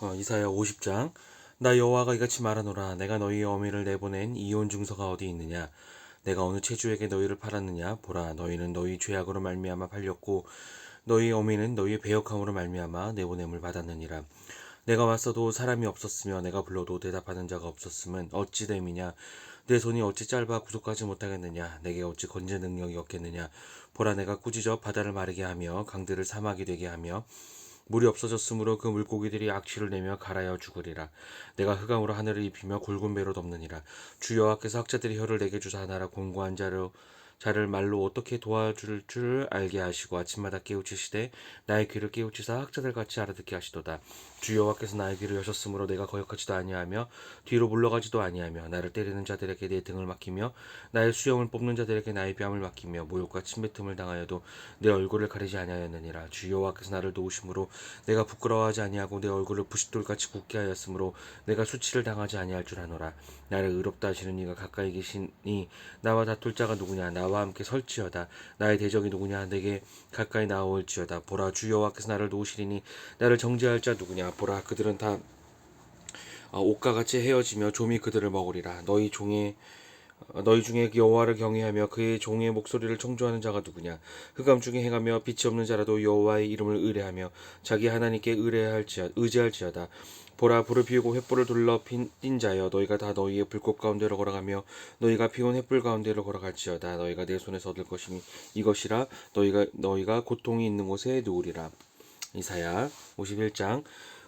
어, 이사야 50장. 나 여호와가 이같이 말하노라. 내가 너희의 어미를 내보낸 이혼 증서가 어디 있느냐? 내가 어느 체주에게 너희를 팔았느냐? 보라 너희는 너희 죄악으로 말미암아 팔렸고 너희 어미는 너희의 배역함으로 말미암아 내보냄을 받았느니라. 내가 왔어도 사람이 없었으며 내가 불러도 대답하는 자가 없었음은 어찌 됨이냐? 내 손이 어찌 짧아 구속하지 못하겠느냐? 내게 어찌 건재 능력이 없겠느냐? 보라 내가 꾸짖어 바다를 마르게 하며 강들을 사막이 되게 하며 물이 없어졌으므로 그 물고기들이 악취를 내며 갈아여 죽으리라. 내가 흑암으로 하늘을 입히며 굵은 배로 덮느니라. 주 여호와께서 학자들이 혀를 내게 주사 하나라 공고한 자로 자를 말로 어떻게 도와줄 줄 알게 하시고 아침마다 깨우치시되 나의 귀를 깨우치사 학자들 같이 알아듣게 하시도다. 주 여호와께서 나의 귀를 여셨으므로 내가 거역하지도 아니하며 뒤로 물러가지도 아니하며 나를 때리는 자들에게 내 등을 맡기며 나의 수염을 뽑는 자들에게 나의 뺨을 맡기며 모욕과 침뱉음을 당하여도 내 얼굴을 가리지 아니하였느니라. 주 여호와께서 나를 도우심으로 내가 부끄러워하지 아니하고 내 얼굴을 부싯돌같이 굳게 하였으므로 내가 수치를 당하지 아니할 줄 아노라. 나를 의롭다 하시는 이가 가까이 계시니 나와 다툴 자가 누구냐 나와 함께 설지어다. 나의 대적이 누구냐? 내게 가까이 나올지어다. 보라 주 여호와께서 나를 도우시리니 나를 정죄할 자 누구냐? 보라 그들은 다 아, 옷과 같이 헤어지며 좀이 그들을 먹으리라. 너희 종의 어, 너희 중에 여호와를 경외하며 그의 종의 목소리를 청조하는 자가 누구냐? 흑암 중에 행하며 빛이 없는 자라도 여호와의 이름을 의뢰하며 자기 하나님께 의뢰할지어 의지할지어다. 보라 불을 피우고 횃불을 둘러 핀, 띈 자여 너희가 다 너희의 불꽃 가운데로 걸어가며 너희가 피운 횃불 가운데로 걸어갈지어다. 너희가 내 손에서 얻을 것이니 이것이라 너희가 너희가 고통이 있는 곳에 누우리라. 이사야 51장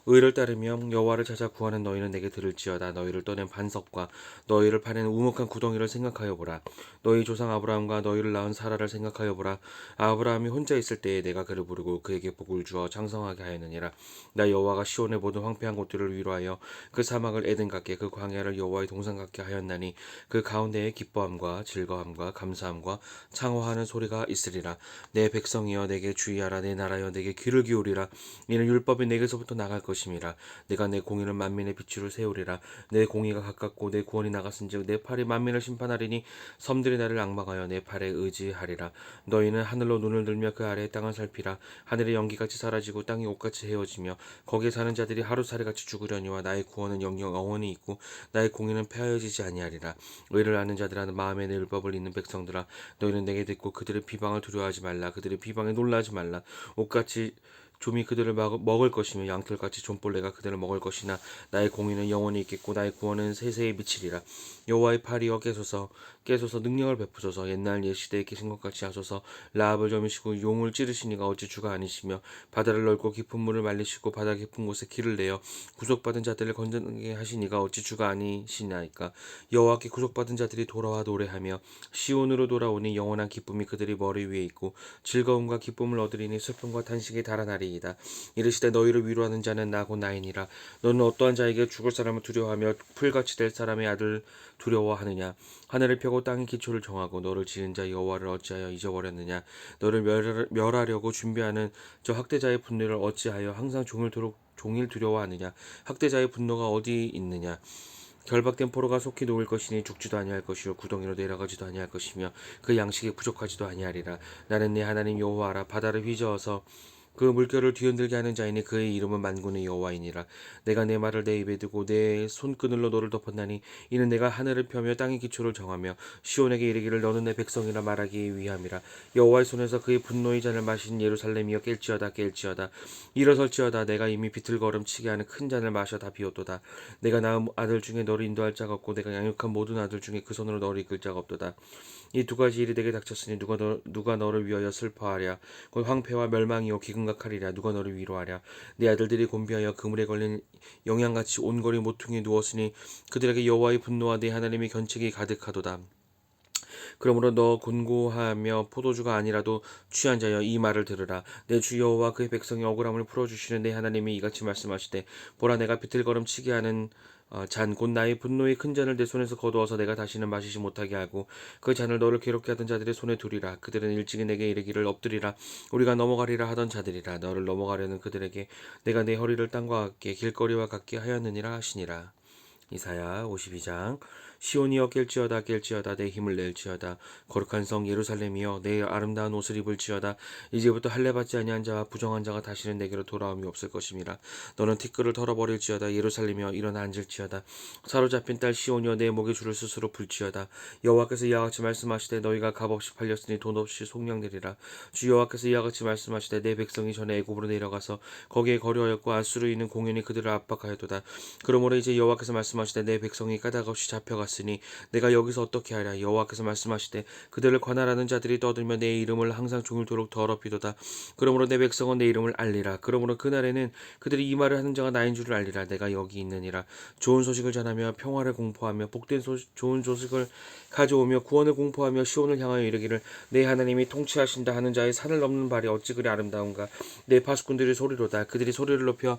의를 따르며 여호와를 찾아 구하는 너희는 내게 들을지어다. 너희를 떠낸 반석과 너희를 파낸 우묵한 구덩이를 생각하여 보라. 너희 조상 아브라함과 너희를 낳은 사라를 생각하여 보라. 아브라함이 혼자 있을 때에 내가 그를 부르고 그에게 복을 주어 장성하게 하였느니라. 나 여호와가 시온의 모든 황폐한 곳들을 위로하여 그 사막을 에덴 같게 그 광야를 여호와의 동산 같게 하였나니 그 가운데에 기뻐함과 즐거움과 감사함과 창호하는 소리가 있으리라. 내 백성이여 내게 주의하라. 내 나라여 내게 귀를 기울이라. 이는 율법이 내게서부터 나갈 것이 라. 내가 내 공의를 만민의 빛으로 세우리라. 내 공의가 가깝고 내 구원이 나갔은즉 내 팔이 만민을 심판하리니 섬들이 나를 앙망하여 내 팔에 의지하리라. 너희는 하늘로 눈을 들며 그 아래의 땅을 살피라. 하늘의 연기같이 사라지고 땅이 옷같이 헤어지며 거기에 사는 자들이 하루살이같이 죽으려니와 나의 구원은 영영 영원히 있고 나의 공의는 폐하여지지 아니하리라. 의를 아는 자들아 마음에 내 율법을 잇는 백성들아. 너희는 내게 듣고 그들의 비방을 두려워하지 말라. 그들의 비방에 놀라지 말라. 옷같이 좀이 그들을 막- 먹을 것이며 양털같이 좀벌레가 그들을 먹을 것이나 나의 공의는 영원히 있겠고 나의 구원은 세세에 미치리라. 여호와의 팔이여 깨소서 깨소서 능력을 베푸소서. 옛날 옛 시대에 계신 것 같이 하소서. 라합을 점이시고 용을 찌르시니가 어찌 주가 아니시며 바다를 넓고 깊은 물을 말리시고 바다 깊은 곳에 길을 내어 구속받은 자들을 건전하게 하시니가 어찌 주가 아니시나이까. 여호와께 구속받은 자들이 돌아와 노래하며 시온으로 돌아오니 영원한 기쁨이 그들이 머리 위에 있고 즐거움과 기쁨을 얻으리니 슬픔과 탄식이 달아나리 이다. 이르시되 너희를 위로하는 자는 나고 나이니라. 너는 어떠한 자에게 죽을 사람을 두려워하며 풀같이 될 사람의 아들 두려워하느냐? 하늘을 펴고 땅의 기초를 정하고 너를 지은 자 여호와를 어찌하여 잊어버렸느냐? 너를 멸하, 멸하려고 준비하는 저 학대자의 분노를 어찌하여 항상 종일 도록 종일 두려워하느냐? 학대자의 분노가 어디 있느냐? 결박된 포로가 속히 놓을 것이니 죽지도 아니할 것이요 구덩이로 내려가지도 아니할 것이며 그 양식이 부족하지도 아니하리라. 나는 내 하나님 여호와라 바다를 휘저어서 그 물결을 뒤흔들게 하는 자이니 그의 이름은 만군의 여호와이니라. 내가 내 말을 내 입에 두고 내 손그늘로 너를 덮었나니 이는 내가 하늘을 펴며 땅의 기초를 정하며 시온에게 이르기를 너는 내 백성이라 말하기 위함이라. 여호와의 손에서 그의 분노의 잔을 마신 예루살렘이여 깰지어다 깰지어다. 일어설지어다. 내가 이미 비틀거름 치게 하는 큰 잔을 마셔 다 비웠도다. 내가 낳은 아들 중에 너를 인도할 자가 없고 내가 양육한 모든 아들 중에 그 손으로 너를 이끌 자가 없도다. 이 두 가지 일이 내게 닥쳤으니 누가 너, 누가 너를 위하여 슬퍼하랴. 곧 황폐와 멸망이요 기근 각하리랴 누가 너를 위로하랴? 내 아들들이 곤비하여 그물에 걸린 영양같이 온거리 모퉁이에 누웠으니 그들에게 여호와의 분노와 내 하나님의 견책이 가득하도다. 그러므로 너 곤고하며 포도주가 아니라도 취한 자여 이 말을 들으라. 내 주 여호와 그의 백성의 억울함을 풀어 주시는 내 하나님이 이같이 말씀하시되 보라 내가 비틀거름 치게 하는 어, 잔 곧 나의 분노의 큰 잔을 내 손에서 거두어서 내가 다시는 마시지 못하게 하고 그 잔을 너를 괴롭게 하던 자들의 손에 두리라. 그들은 일찍이 내게 이르기를 엎드리라. 우리가 넘어가리라 하던 자들이라. 너를 넘어가려는 그들에게 내가 내 허리를 땅과 같게 길거리와 같게 하였느니라 하시니라. 이사야 52장 시온이여 깰지어다 깰지어다 내 힘을 낼지어다. 거룩한 성 예루살렘이여 내 아름다운 옷을 입을지어다. 이제부터 할례 받지 아니한 자와 부정한 자가 다시는 내게로 돌아옴이 없을 것임이라. 너는 티끌을 털어버릴지어다 예루살렘이여 일어나 앉을지어다. 사로잡힌 딸 시온이여 내 목에 줄을 스스로 불지어다. 여호와께서 이와 같이 말씀하시되 너희가 값없이 팔렸으니 돈 없이 속량되리라. 주 여호와께서 이와 같이 말씀하시되 내 백성이 전에 애굽으로 내려가서 거기에 거류하였고 아수르 있는 공연이 그들을 압박하였도다. 그러므로 이제 여호와께서 말씀하시되 내 백성이 까닭 없이 잡혀 갔으니 내가 여기서 어떻게 하랴? 여호와께서 말씀하시되 그들을 관할하는 자들이 떠들며 내 이름을 항상 종일토록 더럽히도다. 그러므로 내 백성은 내 이름을 알리라. 그러므로 그날에는 그들이 이 말을 하는 자가 나인 줄을 알리라. 내가 여기 있느니라. 좋은 소식을 전하며 평화를 공포하며 복된 소, 좋은 소식을 가져오며 구원을 공포하며 시온을 향하여 이르기를 내 하나님이 통치하신다 하는 자의 산을 넘는 발이 어찌 그리 아름다운가? 내 파수꾼들이 소리로다. 그들이 소리를 높여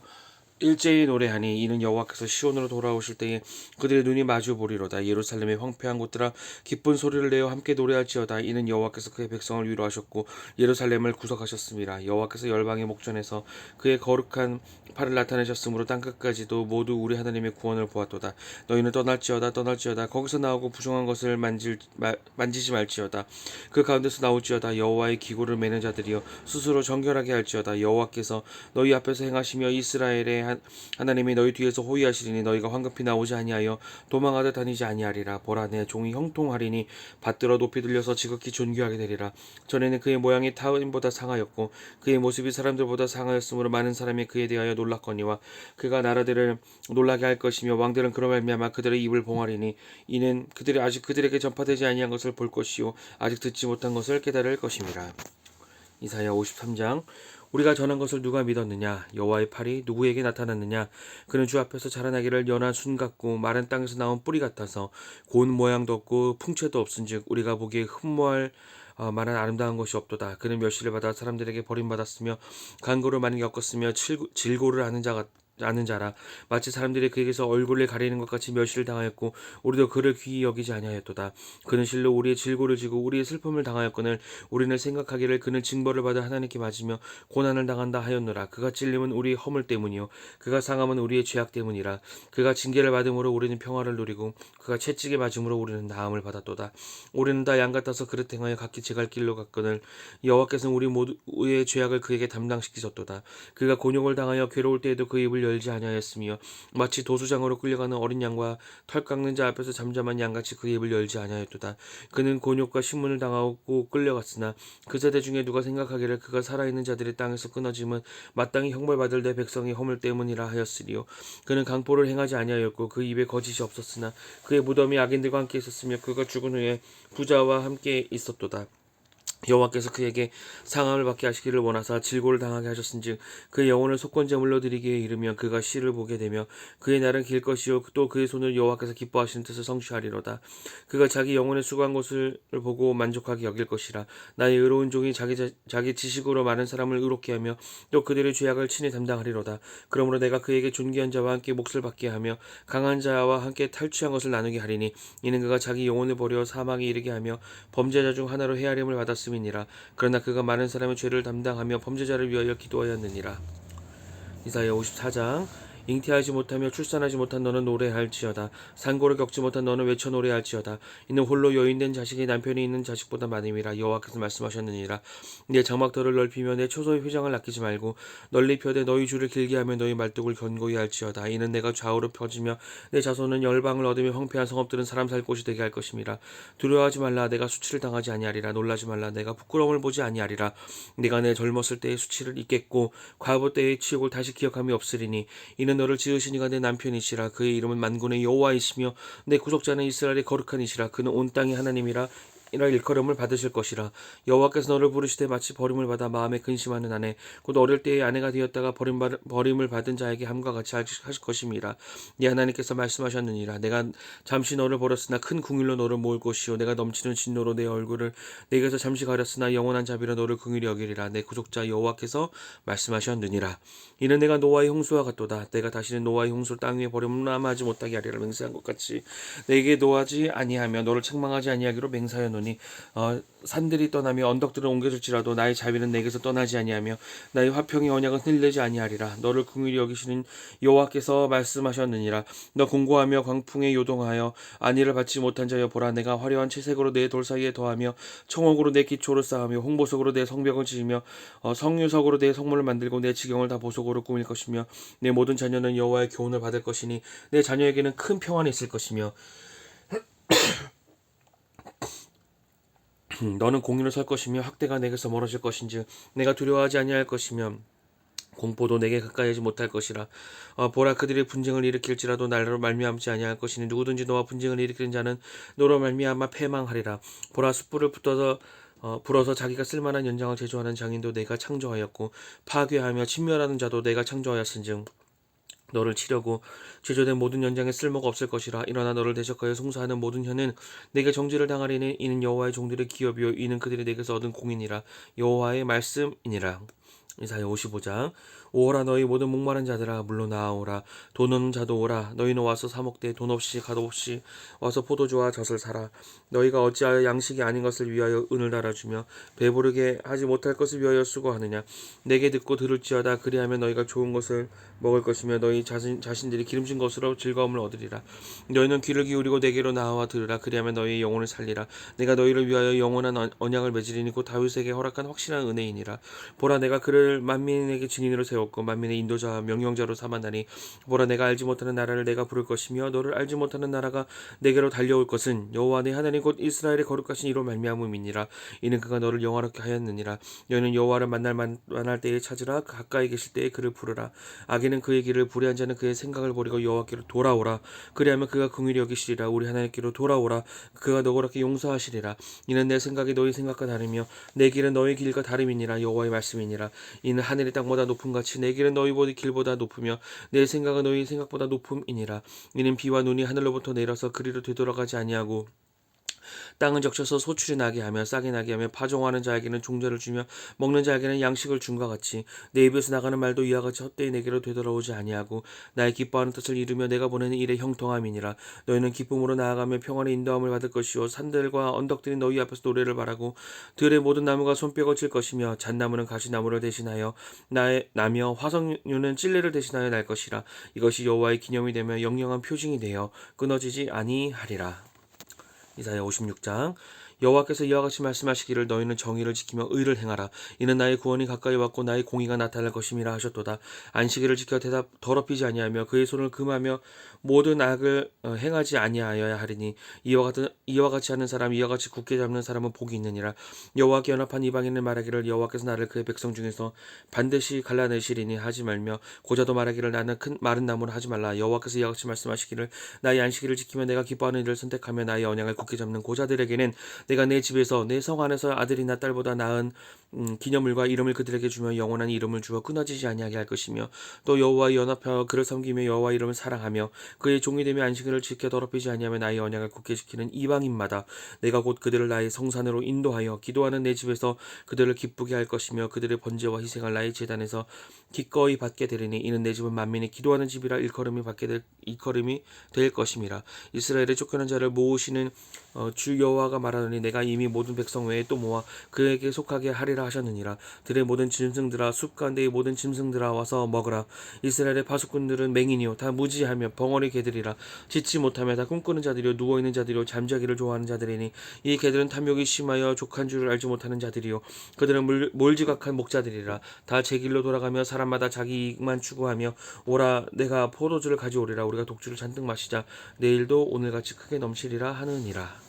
일제히 노래하니 이는 여호와께서 시온으로 돌아오실 때에 그들의 눈이 마주 보리로다. 예루살렘의 황폐한 곳들아 기쁜 소리를 내어 함께 노래할지어다. 이는 여호와께서 그의 백성을 위로하셨고 예루살렘을 구속하셨습니다. 여호와께서 열방의 목전에서 그의 거룩한 팔을 나타내셨으므로 땅 끝까지도 모두 우리 하나님의 구원을 보았도다. 너희는 떠날지어다 떠날지어다. 거기서 나오고 부정한 것을 만질 마, 만지지 말지어다. 그 가운데서 나올지어다. 여호와의 기구를 매는 자들이여 스스로 정결하게 할지어다. 여호와께서 너희 앞에서 행하시며 이스라엘의 하- 하나님이 너희 뒤에서 호위하시리니 너희가 황급히 나오지 아니하여 도망하다 다니지 아니하리라. 보라 내 종이 형통하리니 받들어 높이 들려서 지극히 존귀하게 되리라. 전에는 그의 모양이 타인보다 상하였고 그의 모습이 사람들보다 상하였으므로 많은 사람이 그에 대하여 놀랐거니와 그가 나라들을 놀라게 할 것이며 왕들은 그로 말미암아 그들의 입을 봉하리니 이는 그들이 아직 그들에게 전파되지 아니한 것을 볼 것이요 아직 듣지 못한 것을 깨달을 것임이라 이사야 53장 우리가 전한 것을 누가 믿었느냐 여호와의 팔이 누구에게 나타났느냐 그는 주 앞에서 자라나기를 연한 순 같고 마른 땅에서 나온 뿌리 같아서 고운 모양도 없고 풍채도 없은즉 우리가 보기에 흠모할 어, 만한 아름다운 것이 없도다. 그는 멸시를 받아 사람들에게 버림받았으며 간고를 많이 겪었으며 칠- 질고를 아는 자가 아는 자라. 마치 사람들이 그에게서 얼굴을 가리는 것 같이 멸시를 당하였고 우리도 그를 귀히 여기지 아니하였도다. 그는 실로 우리의 질고를 지고 우리의 슬픔을 당하였거늘 우리는 생각하기를 그는 징벌을 받아 하나님께 맞으며 고난을 당한다 하였노라. 그가 찔림은 우리의 허물 때문이요. 그가 상함은 우리의 죄악 때문이라. 그가 징계를 받음으로 우리는 평화를 누리고 그가 채찍에 맞음으로 우리는 나음을 받았도다. 우리는 다 양 같아서 그릇 행하여 각기 제갈 길로 갔거늘 여호와께서는 우리 모두의 죄악을 그에게 담당시키셨도다. 그가 곤욕을 당하여 괴로울 때에도 그 입을 열지 아니하였으며 마치 도수장으로 끌려가는 어린 양과 털 깎는 자 앞에서 잠잠한 양같이 그 입을 열지 아니하였도다. 그는 곤욕과 신문을 당하고 끌려갔으나 그 세대 중에 누가 생각하기를 그가 살아있는 자들의 땅에서 끊어짐은 마땅히 형벌받을 내 백성의 허물 때문이라 하였으리요. 그는 강포를 행하지 아니하였고 그 입에 거짓이 없었으나 그의 무덤이 악인들과 함께 있었으며 그가 죽은 후에 부자와 함께 있었도다 여호와께서 그에게 상함을 받게 하시기를 원하사 질고를 당하게 하셨은즉 그의 영혼을 속건제물로 드리기에 이르면 그가 시를 보게 되며 그의 날은 길 것이요 또 그의 손을 여호와께서 기뻐하시는 뜻을 성취하리로다. 그가 자기 영혼의 수고한 것을 보고 만족하게 여길 것이라. 나의 의로운 종이 자기 자, 자기 지식으로 많은 사람을 의롭게 하며 또 그들의 죄악을 친히 담당하리로다. 그러므로 내가 그에게 존귀한 자와 함께 몫을 받게 하며 강한 자와 함께 탈취한 것을 나누게 하리니 이는 그가 자기 영혼을 버려 사망에 이르게 하며 범죄자 중 하나로 헤아림을 받았 음이니라. 그러나 그가 많은 사람의 죄를 담당하며 범죄자를 위하여 기도하였느니라. 이사야 54장 잉태하지 못하며 출산하지 못한 너는 노래할지어다. 산고를 겪지 못한 너는 외쳐 노래할지어다. 이는 홀로 여인된 자식이 남편이 있는 자식보다 많음이라 여호와께서 말씀하셨느니라. 내 장막터를 넓히며 내 초소의 회장을 아끼지 말고 널리 펴되 너희 줄을 길게 하며 너희 말뚝을 견고히 할지어다. 이는 내가 좌우로 펴지며 내 자손은 열방을 얻으며 황폐한 성읍들은 사람 살 곳이 되게 할 것임이라. 두려워하지 말라. 내가 수치를 당하지 아니하리라. 놀라지 말라. 내가 부끄러움을 보지 아니하리라. 네가 내 젊었을 때의 수치를 잊겠고 과부 때의 치욕을 다시 기억함이 없으리니 이는 너를 지으신 이가 내 남편이시라. 그의 이름은 만군의 여호와이시며 내 구속자는 이스라엘의 거룩한 이시라. 그는 온 땅의 하나님이라 이라 일컬음을 받으실 것이라. 여호와께서 너를 부르시되 마치 버림을 받아 마음에 근심하는 아내 곧 어릴 때의 아내가 되었다가 버림 받, 버림을 받은 자에게 함과 같이 하실 것임이라. 네 하나님께서 말씀하셨느니라. 내가 잠시 너를 버렸으나 큰 궁일로 너를 모을 것이요. 내가 넘치는 진노로 내 얼굴을 내게서 잠시 가렸으나 영원한 자비로 너를 긍휼히 여기리라. 내 구속자 여호와께서 말씀하셨느니라. 이는 내가 노아의 홍수와 같도다. 내가 다시는 노아의 홍수를 땅 위에 버림을 하지 못하게 하리라. 맹세한 것 같이 내게 노하지 아니하며 너를 책망하지 아니하기로 맹사하였노라 하노니 어, 산들이 떠나며 언덕들은 옮겨질지라도 나의 자비는 내게서 떠나지 아니하며 나의 화평의 언약은 흔들리지 아니하리라. 너를 긍휼히 여기시는 여호와께서 말씀하셨느니라. 너 공고하며 광풍에 요동하여 안위를 받지 못한 자여 보라. 내가 화려한 채색으로 내 돌 사이에 더하며 청옥으로 내 기초를 쌓으며 홍보석으로 내 성벽을 지으며 어, 성유석으로 내 성문을 만들고 내 지경을 다 보석으로 꾸밀 것이며 내 모든 자녀는 여호와의 교훈을 받을 것이니 내 자녀에게는 큰 평안이 있을 것이며 너는 공의로 설 것이며 학대가 내게서 멀어질 것인지 내가 두려워하지 아니할 것이며 공포도 내게 가까이하지 못할 것이라. 어, 보라 그들이 분쟁을 일으킬지라도 날로 말미암지 아니할 것이니 누구든지 너와 분쟁을 일으키는 자는 너로 말미암아 패망하리라. 보라 숯불을 붙어서 어, 불어서 자기가 쓸만한 연장을 제조하는 장인도 내가 창조하였고 파괴하며 침멸하는 자도 내가 창조하였은즉 너를 치려고 제조된 모든 연장에 쓸모가 없을 것이라. 일어나 너를 대적하여 송사하는 모든 혀는 내게 정죄를 당하리니 이는 여호와의 종들의 기업이요 이는 그들이 내게서 얻은 공인이라. 여호와의 말씀이니라. 이사야 55장 오라 너희 모든 목마른 자들아 물로 나아오라. 돈 없는 자도 오라. 너희는 와서 사 먹되 돈 없이 갓 없이 와서 포도주와 젖을 사라. 너희가 어찌하여 양식이 아닌 것을 위하여 은을 달아주며 배부르게 하지 못할 것을 위하여 수고하느냐? 내게 듣고 들을지어다. 그리하면 너희가 좋은 것을 먹을 것이며 너희 자신, 자신들이 기름진 것으로 즐거움을 얻으리라. 너희는 귀를 기울이고 내게로 나와 들으라. 그리하면 너희의 영혼을 살리라. 내가 너희를 위하여 영원한 언- 언약을 맺으리니 곧 다윗에게 허락한 확실한 은혜이니라. 보라 내가 그를 만민에게 증인으로 세 웠고 만민의 인도자와 명령자로 삼았나니 보라 내가 알지 못하는 나라를 내가 부를 것이며 너를 알지 못하는 나라가 내게로 달려올 것은 여호와 내 하나님 곧 이스라엘의 거룩하신 이로 말미암음이니라. 이는 그가 너를 영화롭게 하였느니라. 너희는 여호와를 만날 만, 만날 때에 찾으라. 가까이 계실 때에 그를 부르라. 악인은 그의 길을 불의한 자는 그의 생각을 버리고 여호와께로 돌아오라. 그리하면 그가 긍휼히 여기시리라. 우리 하나님께로 돌아오라. 그가 너그럽게 용서하시리라. 이는 내 생각이 너희 생각과 다르며 내 길은 너희 길과 다름이니라. 여호와의 말씀이니라. 이는 하늘이 땅보다 높음 같이 내 길은 너희 보다 길보다 높으며 내 생각은 너희 생각보다 높음이니라. 이는 비와 눈이 하늘로부터 내려서 그리로 되돌아가지 아니하고 땅은 적셔서 소출이 나게 하며 싹이 나게 하며 파종하는 자에게는 종자를 주며 먹는 자에게는 양식을 준과 같이 내 입에서 나가는 말도 이와 같이 헛되이 내게로 되돌아오지 아니하고 나의 기뻐하는 뜻을 이루며 내가 보내는 일의 형통함이니라. 너희는 기쁨으로 나아가며 평안의 인도함을 받을 것이요 산들과 언덕들이 너희 앞에서 노래를 바라고 들의 모든 나무가 손뼉을 칠 것이며 잣나무는 가시나무를 대신하여 나의 나며 화석류는 찔레를 대신하여 날 것이라. 이것이 여호와의 기념이 되며 영영한 표징이 되어 끊어지지 아니하리라 이사야 56장 여호와께서 이와 같이 말씀하시기를 너희는 정의를 지키며 의를 행하라. 이는 나의 구원이 가까이 왔고 나의 공의가 나타날 것임이라 하셨도다. 안식일을 지켜 대답 더럽히지 아니하며 그의 손을 금하며 모든 악을 어, 행하지 아니하여야 하리니 이와 같은 이와 같이 하는 사람 이와 같이 굳게 잡는 사람은 복이 있느니라. 여호와께 연합한 이방인을 말하기를 여호와께서 나를 그의 백성 중에서 반드시 갈라내시리니 하지 말며 고자도 말하기를 나는 큰 마른 나무를 하지 말라. 여호와께서 이와 같이 말씀하시기를 나의 안식일을 지키며 내가 기뻐하는 일을 선택하며 나의 언약을 굳게 잡는 고자들에게는 내가 내 집에서 내 성 안에서 아들이나 딸보다 나은 음, 기념물과 이름을 그들에게 주며 영원한 이름을 주어 끊어지지 아니하게 할 것이며 또 여호와 연합하여 그를 섬기며 여호와 이름을 사랑하며 그의 종이 되며 안식일을 지켜 더럽히지 아니하며 나의 언약을 굳게 지키는 이방인마다 내가 곧 그들을 나의 성산으로 인도하여 기도하는 내 집에서 그들을 기쁘게 할 것이며 그들의 번제와 희생을 나의 제단에서 기꺼이 받게 되리니 이는 내 집은 만민이 기도하는 집이라 일컬음이 받게 될 일컬음이 될 것임이라. 이스라엘의 쫓겨난 자를 모으시는 어, 주 여호와가 말하노 니 내가 이미 모든 백성 외에 또 모아 그에게 속하게 하리라 하셨느니라. 들의 모든 짐승들아 숲 가운데의 모든 짐승들아 와서 먹으라. 이스라엘의 파수꾼들은 맹인이요 다 무지하며 벙어리 개들이라. 짓지 못하며 다 꿈꾸는 자들이요 누워 있는 자들이요 잠자기를 좋아하는 자들이니 이 개들은 탐욕이 심하여 족한 줄을 알지 못하는 자들이요. 그들은 물, 몰지각한 목자들이라. 다 제 길로 돌아가며 사람마다 자기 이익만 추구하며 오라 내가 포도주를 가져오리라. 우리가 독주를 잔뜩 마시자. 내일도 오늘같이 크게 넘치리라 하느니라